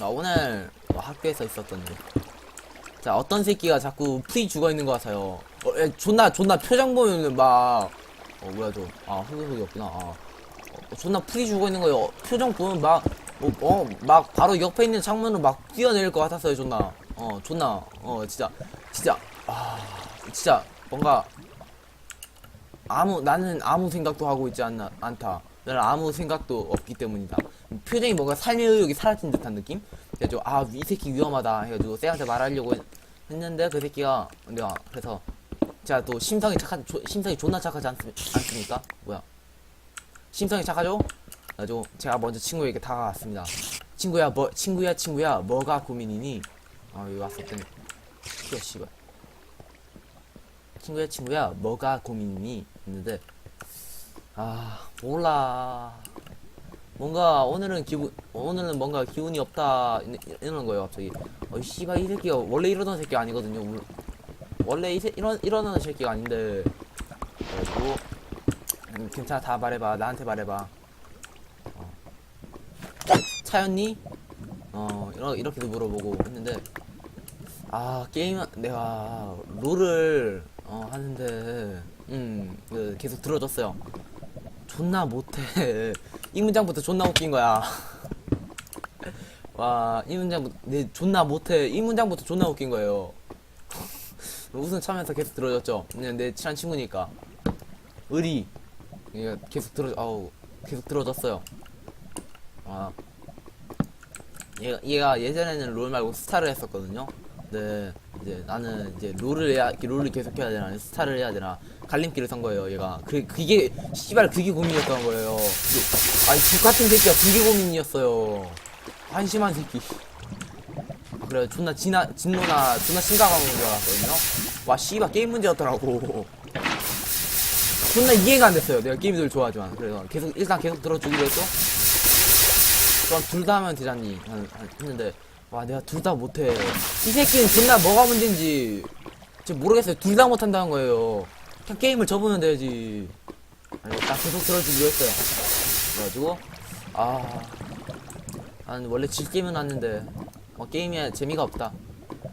아, 오늘 뭐 학교에서 있었던 일. 자, 어떤 새끼가 자꾸 프리 죽어 있는 것 같아요. 어, 에, 존나, 존나 표정 보면 막, 어, 뭐야, 저, 아, 흑흑흑이었구나. 아, 어, 존나 프리 죽어 있는 거예요. 어, 표정 보면 막, 어, 어, 막 바로 옆에 있는 창문으로 막 뛰어내릴 것 같았어요, 존나. 어, 존나, 어, 진짜, 진짜, 아, 진짜, 뭔가, 아무, 나는 아무 생각도 하고 있지 않나, 않다. 나는 아무 생각도 없기 때문이다. 표정이 뭔가 삶의 의욕이 사라진 듯한 느낌? 그래가지고, 아, 이 새끼 위험하다. 해가지고, 쌤한테 말하려고 했- 했는데, 그 새끼가, 내가, 그래서, 제가 또 심성이 착한, 조- 심성이 존나 착하지 않, 않습니까? 뭐야. 심성이 착하죠? 그래가지고, 제가 먼저 친구에게 다가갔습니다. 친구야, 뭐, 친구야, 친구야, 뭐가 고민이니? 아, 여기 왔었더니, 튀어, 씨발. 친구야, 친구야, 뭐가 고민이니? 했는데, 아, 몰라. 뭔가 오늘은 기분 오늘은 뭔가 기운이 없다 이- 이러는 거예요 갑자기. 어 씨발 이 새끼가 원래 이러던 새끼 아니거든요 울- 원래 이 새, 이런 이러는 새끼가 아닌데. 그래가지고 음, 괜찮아 다 말해봐. 나한테 말해봐. 어. 차였니? 어 이러, 이렇게도 물어보고 했는데 아 게임 내가 롤을 어 하는데 음 그 계속 들어줬어요 존나 못해. 이 문장부터 존나 웃긴 거야. 와, 이 문장부터, 내 존나 못해. 이 문장부터 존나 웃긴 거예요. 웃음 참면서 계속 들어줬죠. 그냥 내 친한 친구니까. 의리. 계속 들어, 아우, 계속 들어줬어요. 아. 얘가, 얘가 예전에는 롤 말고 스타를 했었거든요. 근데 이제 나는 이제 롤을 해야 롤을 계속 해야 되나 스타를 해야 되나 갈림길을 선 거예요. 얘가 그 그게 씨발 그게 고민이었던 거예요. 그- 아니 족 같은 새끼가 그게 고민이었어요. 한심한 새끼. 아, 그래 존나 진나 진노나 존나 심각한 건줄 알았거든요. 와 씨발 게임 문제였더라고. 존나 이해가 안 됐어요. 내가 게임들 좋아하지만 그래서 계속 일단 계속 들어주기로 했죠. 그럼 둘 다 하면 되잖니 했는데 와 내가 둘 다 못해. 이 새끼는 존나 뭐가 문제인지 지금 모르겠어요. 둘 다 못한다는 거예요. 그냥 게임을 접으면 되지. 아니 딱 계속 들어주기로 했어요. 그래가지고 아. 나는 원래 질 게임은 왔는데 어, 게임에 재미가 없다.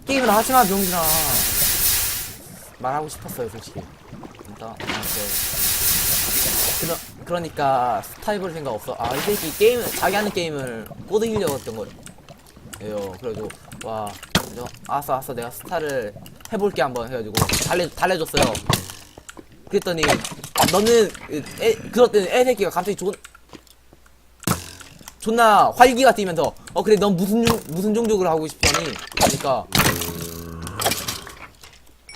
게임을 하지마 병신아. 말하고 싶었어요 솔직히. 일단. 그러, 그러니까 스타입을 생각 없어. 아, 이 새끼 게임, 자기 하는 게임을 꼬드기려고 했던 거예요. 그래가지고, 와, 그래서, 아싸, 아싸, 내가 스타를 해볼게 한번 해가지고, 달래, 달래줬어요. 그랬더니, 아, 너는, 애, 그랬더니 애 새끼가 갑자기 존, 존나 활기가 뛰면서, 어, 그래, 넌 무슨, 종- 무슨 종족을 하고 싶더니, 그러니까,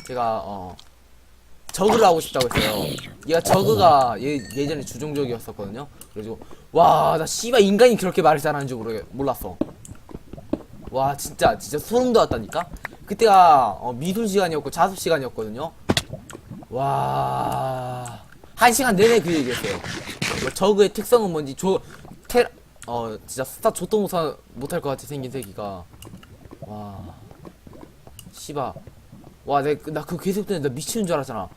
제가, 어, 저그를 하고 싶다고 했어요. 얘가 저그가 예, 예전에 주종족이었었거든요. 그래가지고 와 나 씨발 인간이 그렇게 말을 잘하는 줄 모르, 몰랐어. 와 진짜 진짜 소름 돋았다니까. 그때가 어, 미술 시간이었고 자습 시간이었거든요. 와. 한 시간 내내 그 얘기했어요. 뭐 저그의 특성은 뭔지 조, 테, 어, 진짜 스타 조도 못하, 못할 것 같이 생긴 새끼가. 와. 씨바. 와, 내, 나 그거 계속 듣는데 나 미치는 줄 알았잖아.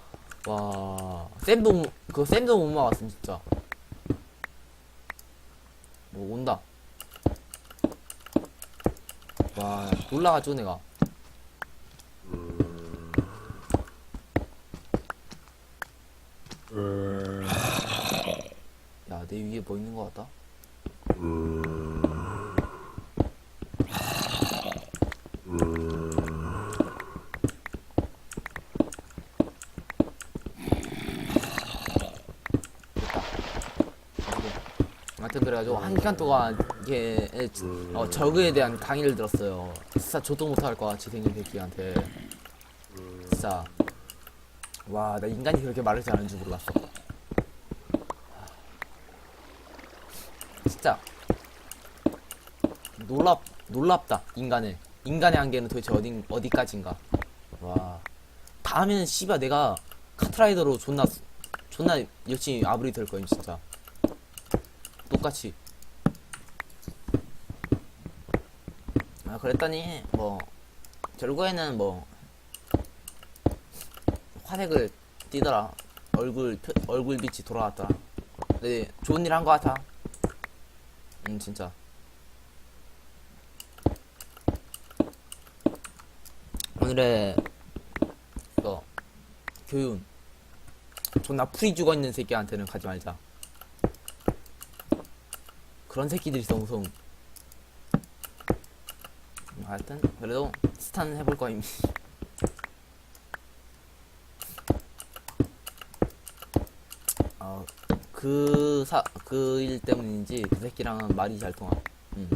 와. 못- 그거 쌤도 못 막았음, 진짜. 뭐, 온다. 와, 놀라가지고 내가. 야, 내 위에 뭐 있는 것 같다? 아무튼 그래가지고 한 시간 동안 이게 어, 저그에 대한 강의를 들었어요. 진짜 저도 못할 것 같이 생긴 새끼한테 진짜 와 나 인간이 그렇게 말을 잘하는 줄 몰랐어. 진짜 놀랍 놀랍다 인간의 인간의 한계는 도대체 어디 어디까지인가. 와 다음에는 씨발 내가 카트라이더로 존나 존나 열심히 아브리 될 거임 진짜. 똑같이 아, 그랬더니 뭐 결국에는 뭐 화색을 띠더라. 얼굴 얼굴 빛이 돌아왔더라. 네 좋은 일 한 거 같아. 음 진짜. 오늘의 이거 교훈. 존나 풀이 죽어있는 새끼한테는 가지 말자. 그런 새끼들이 너무 무서운 하여튼 그래도 스탄 해볼 거임. 어, 그 사, 그 일 때문인지 그 새끼랑은 말이 잘 통함. 음.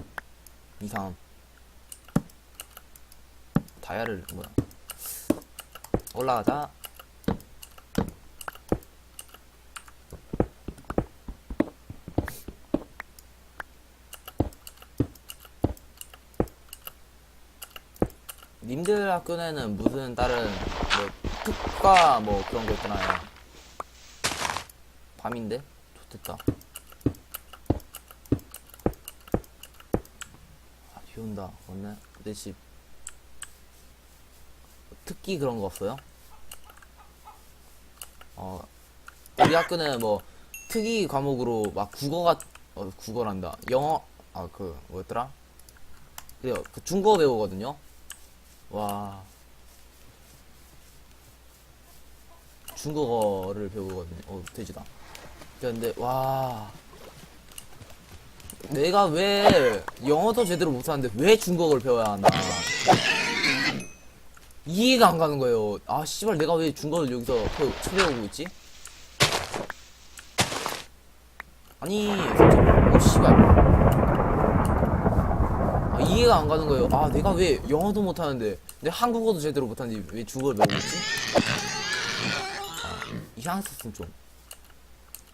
이상함. 다이아를 뭐야. 올라가자 님들 학교에는 무슨 다른 뭐 특과 뭐 그런 거 있잖아요 밤인데? 좋겠다 아, 비 온다 오늘 내집 특기 그런 거 없어요? 어, 우리 학교는 뭐 특이 과목으로 막 국어가 어 국어란다 영어 아 그 뭐였더라? 그래요 그 중국어 배우거든요. 와 중국어를 배우거든요. 어 돼지다. 근데 와 내가 왜 영어도 제대로 못하는데 왜 중국어를 배워야 하나? 이해가 안 가는 거예요. 아, 씨발, 내가 왜 중국어를 여기서 배우, 쳐배우고 있지? 아니, 어, 씨발. 아, 이해가 안 가는 거예요. 아, 내가 왜 영어도 못하는데, 내 한국어도 제대로 못하는데 왜 중국어를 배우고 있지? 아, 이상했었음, 좀.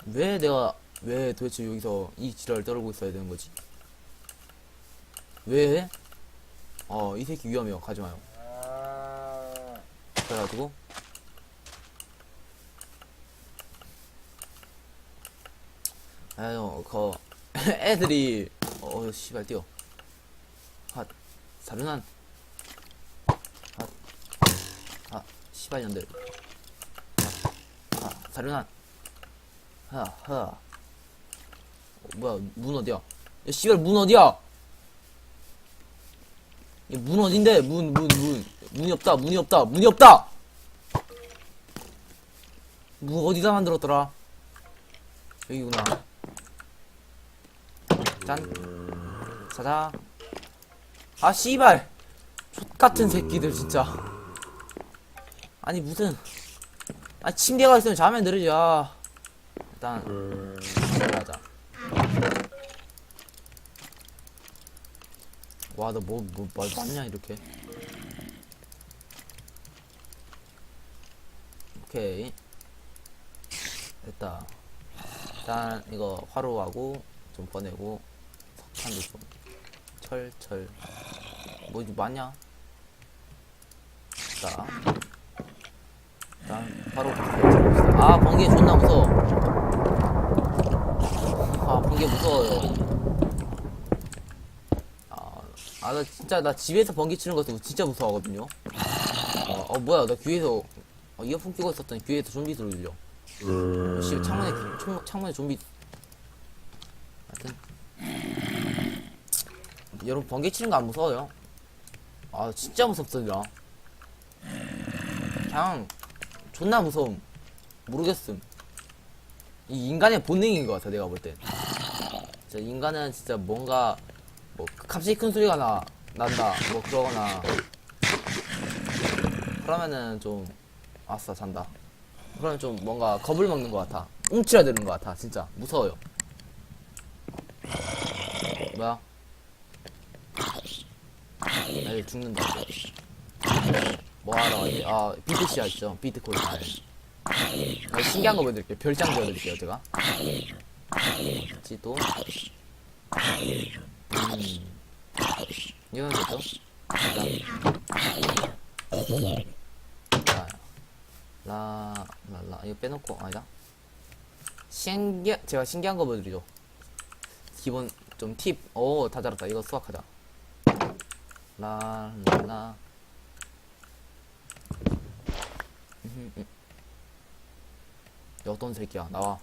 왜 내가, 왜 도대체 여기서 이 지랄을 떨고 있어야 되는 거지? 왜? 어, 이 새끼 위험해요. 가지 마요. 그래가지고 아유 그 애들이 어 씨발 뛰어 핫 사륜한 핫아 씨발 년들 아 사륜한 하하 어, 뭐야 문 어디야 야 씨발 문 어디야 이문 어딘데? 문, 문, 문. 문이 없다, 문이 없다, 문이 없다! 문 어디다 만들었더라? 여기구나. 짠. 사자. 아, 씨발! 족같은 새끼들, 진짜. 아니, 무슨. 아, 침대가 있으면 자면 되지, 아. 일단, 들어가자. 와, 너 뭐, 뭐, 말 맞냐, 이렇게. 오케이. 됐다. 일단, 이거 화로하고, 좀 꺼내고, 석탄도 좀, 철, 철. 뭐, 이거 맞냐? 자. 일단, 봅시다. 아, 번개 존나 무서워. 아, 번개 무서워요. 아, 나 진짜, 나 집에서 번개 치는 거 진짜 무서워하거든요. 어, 어 뭐야, 나 귀에서, 어, 이어폰 끼고 있었더니 귀에서 좀비 들려. 어, 씨, 창문에, 창, 창문에 좀비. 하여튼. 여러분, 번개 치는 거 안 무서워요. 아, 진짜 무섭습니다. 그냥, 존나 무서움. 모르겠음. 이 인간의 본능인 것 같아, 내가 볼 땐. 진짜 인간은 진짜 뭔가, 뭐 갑자기 큰 소리가 나 난다 뭐 그러거나 그러면은 좀 아싸 잔다 그러면 좀 뭔가 겁을 먹는 것 같아 움츠려드는 것 같아 진짜 무서워요 뭐야 나 죽는다 뭐하러 가지 아 비트씨야 있죠 비트코인 아, 신기한 거 보여드릴게요 별장 보여드릴게요 제가 지도 음. 이건 됐죠? 자, 라, 라, 라, 이거 빼놓고, 아니다. 신기, 제가 신기한 거 보여드리죠. 기본, 좀 팁, 오, 다 잘했다. 이거 수학하자. 라, 라, 라. 음흠, 음. 야, 어떤 새끼야, 나와.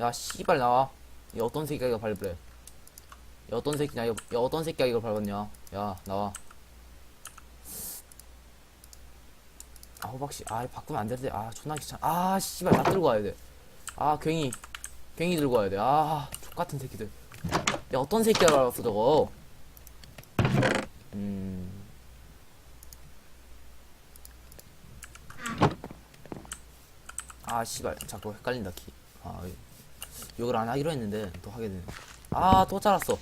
야, 씨발, 나와. 이 어떤 새끼가 이거 밟으래. 야, 어떤 새끼냐, 이거, 야, 어떤 새끼야, 이걸 밟았냐. 야, 나와. 호박씨 아 바꾸면 안 되는데 아 존나 귀찮아 아 씨발 나 들고 와야 돼아 괭이 괭이 들고 와야 돼아 족같은 새끼들 야 어떤 새끼야 알았어 저거 음 아, 씨발. 자꾸 헷갈린다, 키. 아, 욕을 안 하기로 했는데, 또 하게 되네. 아, 또 잘랐어.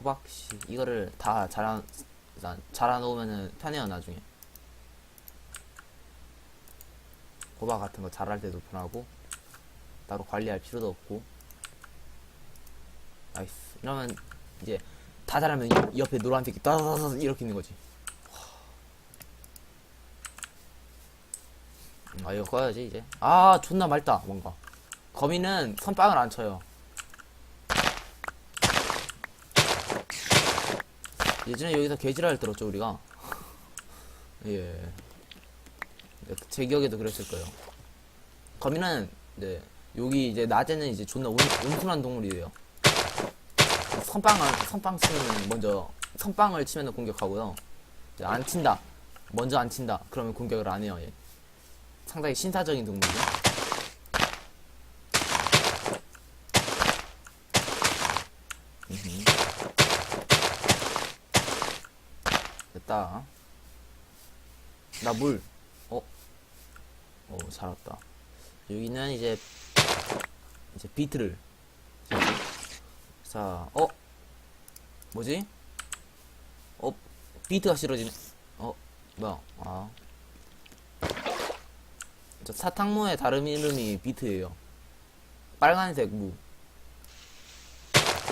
호박, 씨. 이거를 다 잘라, 난 잘라놓으면은 편해요, 나중에. 호박 같은 거 자랄 때도 편하고, 따로 관리할 필요도 없고. 나이스. 이러면, 이제, 다 자라면 이- 옆에 노란 색이 따다다다 이렇게 있는 거지. 음, 아 이거 꺼야지 이제 아 존나 맑다 뭔가 거미는 선빵을 안 쳐요 예전에 여기서 개지랄 들었죠 우리가 예. 제 기억에도 그랬을 거예요 거미는 네 여기 이제 낮에는 이제 존나 온, 온순한 동물이에요 선빵을 선빵 치면 먼저 선빵을 치면 공격하고요 안 친다 먼저 안 친다 그러면 공격을 안 해요 얘. 상당히 신사적인 동물이죠. 됐다. 나 물. 어? 어, 잘 왔다. 여기는 이제, 이제 비트를. 자, 어? 뭐지? 어? 비트가 싫어지네. 어? 뭐야? 아. 저 사탕무의 다른 이름이 비트예요. 빨간색 무.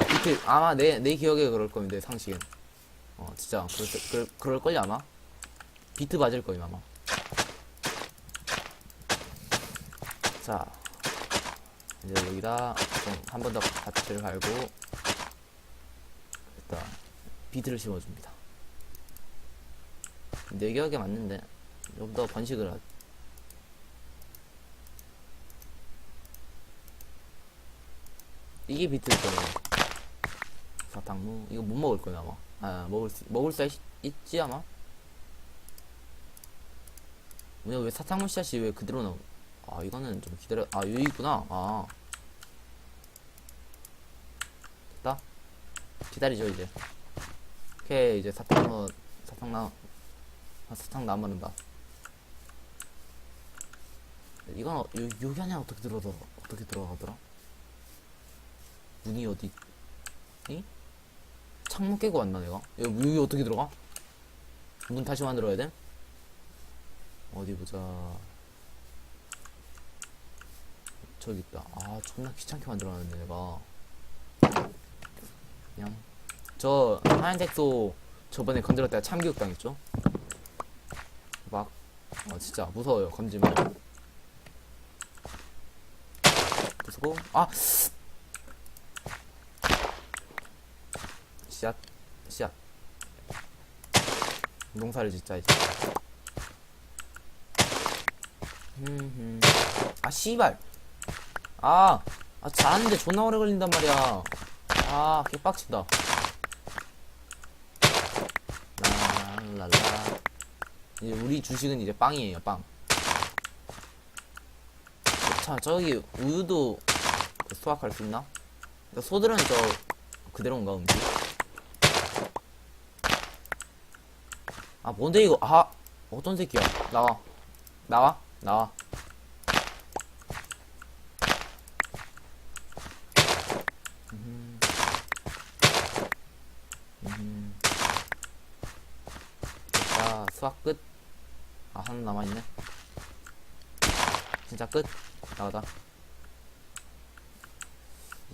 비트 아마 내 내 기억에 그럴 겁니다. 내 상식엔. 어 진짜 그럴 그럴 그럴 걸요 아마. 비트 맞을 거예요 아마. 자 이제 여기다 좀한번 더 밭을 갈고 일단 비트를 심어줍니다. 내 기억에 맞는데 좀 더 번식을 하. 이게 비트일 거예요. 사탕무 이거 못 먹을 거야 아마. 아 먹을 수 먹을 수 있, 있지 아마. 왜, 왜 사탕무 씨앗이 왜 그대로 나오? 아 이거는 좀 기다려. 아 여기 있구나. 아 됐다. 기다리죠 이제. 오케이 이제 사탕무 사탕 나 아, 사탕 나무는다. 이건 어, 요, 여기 안에 어떻게 들어가 어떻게 들어가더라? 문이 어디? 이? 창문 깨고 왔나 내가? 여기, 여기 어떻게 들어가? 문 다시 만들어야 돼? 어디 보자. 저기 있다. 아 존나 귀찮게 만들어놨네 내가. 그냥 저 하얀색 소 저번에 건드렸다가 참교육 당했죠? 막, 어 진짜 무서워요 건지면. 그리고 아 씨앗 씨앗 농사를 짓자 이제. 아 씨발 아, 아 잘하는데 존나 오래 걸린단 말이야 아 개빡친다 랄랄라 이제 우리 주식은 이제 빵이에요 빵 자, 저기 우유도 그 수확할 수 있나? 그러니까 소들은 저 그대로인가 음식? 아 뭔데 이거? 아 어떤 새끼야? 나와, 나와, 나와. 음. 음. 자 수확 끝. 아 하나 남아 있네. 진짜 끝. 나가다.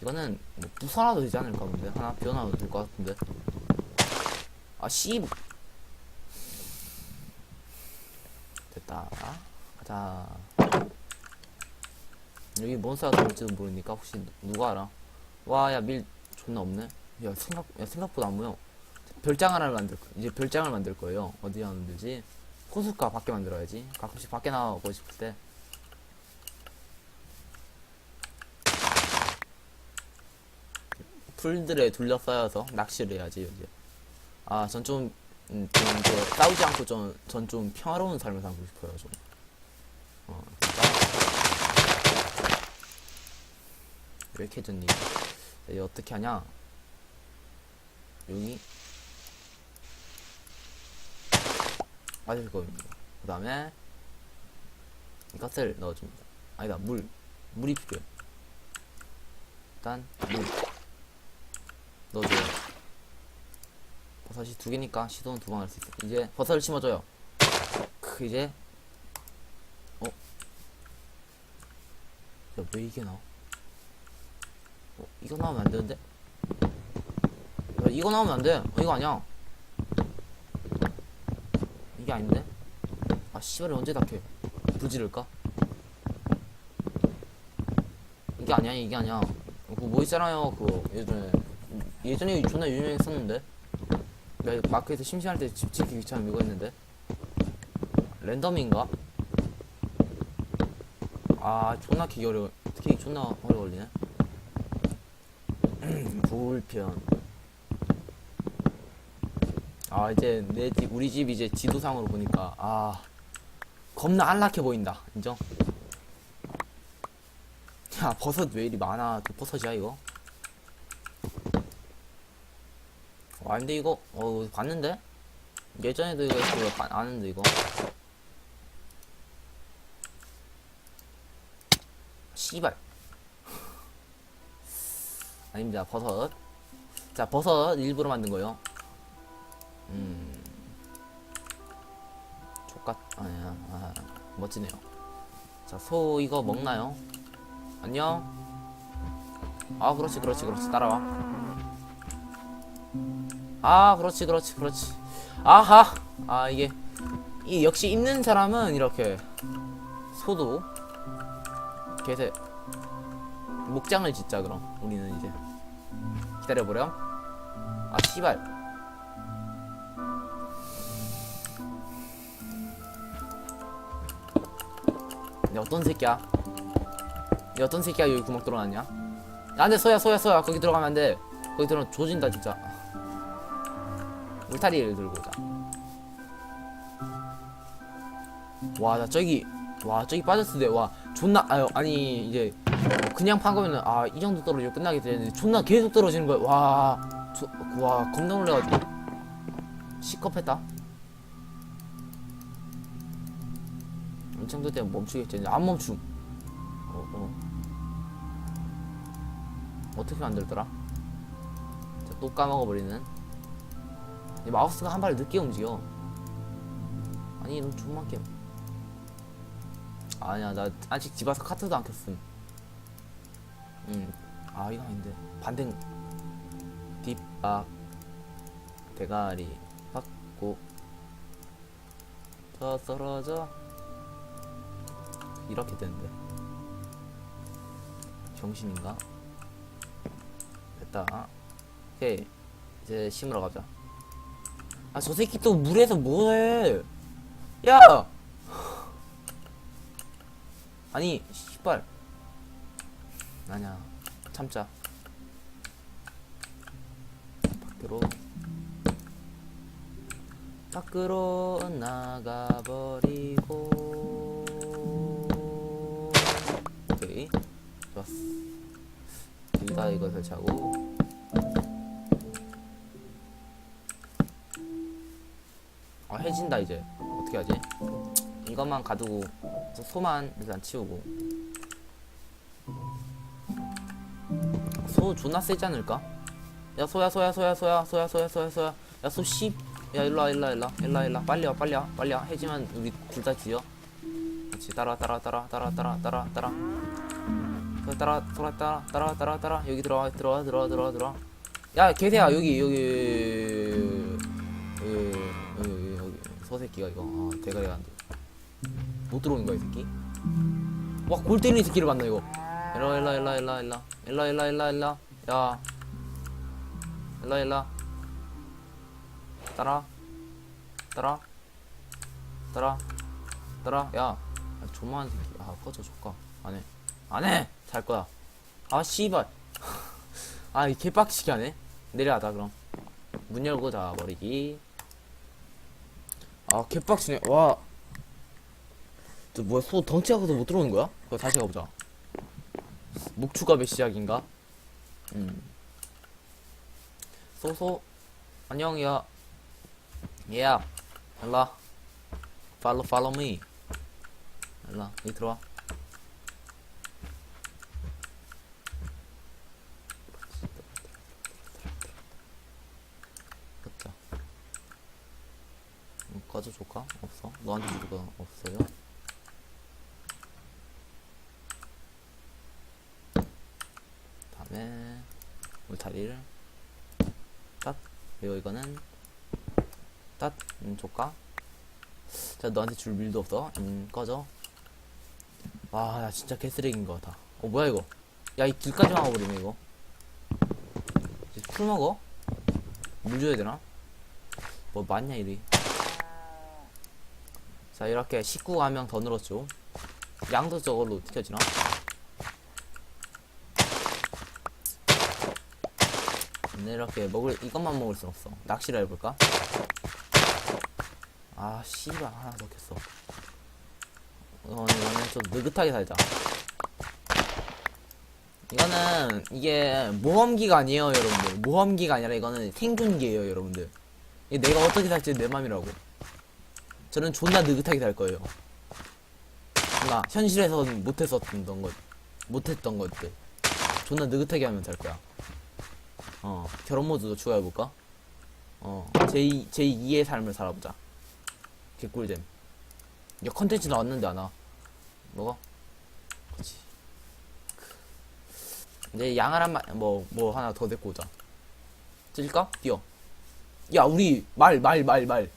이거는 뭐 부숴놔도 되지 않을까 본데 하나 비워놔도 될 것 같은데. 아 씨. 됐다. 가자. 여기 몬스터가 들어올지도 모르니까 혹시 누가 알아? 와 야 밀 존나 없네. 야 생각 야 생각보다 안 보여. 별장 하나를 만들 거- 이제 별장을 만들 거예요. 어디에 만들지? 호숫가 밖에 만들어야지. 가끔씩 밖에 나가고 싶을 때. 풀들에 둘러싸여서 낚시를 해야지 이제. 아, 전좀 음, 좀 이제 싸우지 않고 전좀 평화로운 삶을 살고 싶어요 좀. 어. 왜 이렇게 졌니? 이 어떻게 하냐? 여기 아실 겁니다. 그 다음에 이것을 넣어줍니다. 아니다 물 물이 필요해. 일단 물 넣어줘요. 버섯이 두 개니까 시도는 두 번 할 수 있어. 이제 버섯을 심어줘요. 크 이제 어? 야왜 이게 나와? 어, 이거 나오면 안 되는데? 야, 이거 나오면 안 돼. 어, 이거 아니야. 이게 아닌데? 아, 씨발이 언제 닥해? 부지를까? 이게 아니야, 이게 아니야. 그거 뭐 있잖아요, 그거. 예전에. 예전에 존나 유명했었는데? 내가 마크에서 심심할 때집 짓기 귀찮으면 이거 했는데? 랜덤인가? 아, 존나 키기 어려워. 키기 존나 오래 걸리네. 불편. 아 이제 내 집 우리 집 이제 지도상으로 보니까 아 겁나 안락해 보인다 인정? 야 버섯 왜 이리 많아 또 버섯이야 이거? 아 근데 이거 어 봤는데? 예전에도 이거 이거 봐- 아는데 이거. 씨발. 아닙니다. 버섯. 자 버섯 일부러 만든 거요. 음. 족같 아니야 아, 멋지네요. 자 소 이거 먹나요? 안녕. 아 그렇지 그렇지 그렇지. 따라와 아 그렇지 그렇지 그렇지. 아하. 아 이게 이 역시 있는 사람은 이렇게 소도 개새 목장을 짓자 그럼. 우리는 이제. 기다려보렴. 아 씨발. 야 어떤 새끼야? 야 어떤 새끼야? 여기 구멍 뚫어놨냐? 야 안돼 소야 소야 소야. 거기 들어가면 안돼. 거기 들어가면 조진다 진짜 울타리를 들고 오자. 와 나 저기 와 저기 빠졌을 때와 존나 아유 아니 이제 뭐 그냥 판 거면은 아 이 정도 떨어지고 끝나게 되는데 존나 계속 떨어지는 거야. 와, 저, 와 겁나 놀래가지고. 이 정도 되면 멈추겠지. 안 멈춤. 어, 어. 어떻게 만들더라? 자, 또 까먹어버리는 이 마우스가 한 발 늦게 움직여. 아니 이런 존만 게임. 아니야 나 아직 집 와서 카트도 안 켰음. 음아 이거 아닌데. 반대 뒷박 대가리. 받고. 더 떨어져 이렇게 되는데. 정신인가? 됐다. 오케이. 이제 심으러 가자 아 저 새끼 또 물에서 뭐해? 야! 아니 씨발. 아니야. 참자. 밖으로. 밖으로 나가버리고. 오케이. 좋았어. 여기다 이거 설치하고 해진다 이제. 어떻게 하지? 이것만 가두고 소- 소만 일단 치우고. 소 존나 세지 않을까? 야 소야 소야 소야 소야 소야 소야 소야 소야. 야소 씨. 야 일로와 일로와 일로와 일로와 일로와. 빨리 와 빨리 와 빨리 와. 해지만 우리 둘다 지어 그렇지. 따라 따라 따라 따라 따라 따라 따라 그 따라 따라 따라 따라 따라 따라 여기 들어와 들어와 들어와 들어와 들어와. 야 개새야 여기. 여기 여기 여기 여기 여기 소새끼가 이거. 아 대가리가 안돼 못 들어오는 거야 이 새끼? 와 골 때리는 새끼를 봤나 이거? 일로 일로 일로 일로 일로 일로 일로 일로 일로 야. 일로 일로 따라. 따라. 따라. 따라. 야. 야, 조만한 새끼. 아 꺼져 조까 안해. 안해! 잘 거야. 아 씨발. 아이 개빡치게 하네. 내려가자 그럼. 문 열고 자 버리기 아 개빡치네 와. 저 뭐야 소 커서 못 들어오는 거야? 그거 다시 가보자. 목추갑의 시작인가? 음. 소소 안녕이야. 얘야. 일라. 팔로 팔로 미. 일라 여기 들어와. 그자 음, 꺼져줄까? 없 어. 너한테 줄거 없어요. 다음에 울타리를 딱 그리고 이거는 딱 음, 줄까? 자 너한테 줄 일도 없어. 음 꺼져. 와, 야 진짜 개쓰레기인 것 같아. 어 뭐야 이거? 야 이 길까지 막아버리네 이거. 이제 쿨 먹어? 물 줘야 되나? 뭐 맞냐 이리. 자 이렇게 식구가 한 명 더 늘었죠. 양도 저걸로 튀겨지나? 네, 이렇게 먹을 이것만 먹을 순 없어. 낚시를 해볼까? 아 씨발 하나 더 켰어. 어, 이거는 좀 느긋하게 살자. 이거는 이게 모험기가 아니에요, 여러분들. 모험기가 아니라 이거는 생존기예요, 여러분들. 이게 내가 어떻게 살지 내 맘이라고. 저는 존나 느긋하게 살 거예요. 존나 현실에서는 못했었던 것, 못했던 것들. 존나 느긋하게 하면 살 거야. 어, 결혼 모드도 추가해볼까? 어, 제2, 제2의 삶을 살아보자. 개꿀잼. 야, 컨텐츠 나왔는데 안 와. 먹어? 그렇지. 이제 양 하나만, 뭐, 뭐 하나 더 데리고 오자. 찔까? 뛰어. 야, 우리, 말, 말, 말, 말.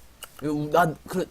난, 그래,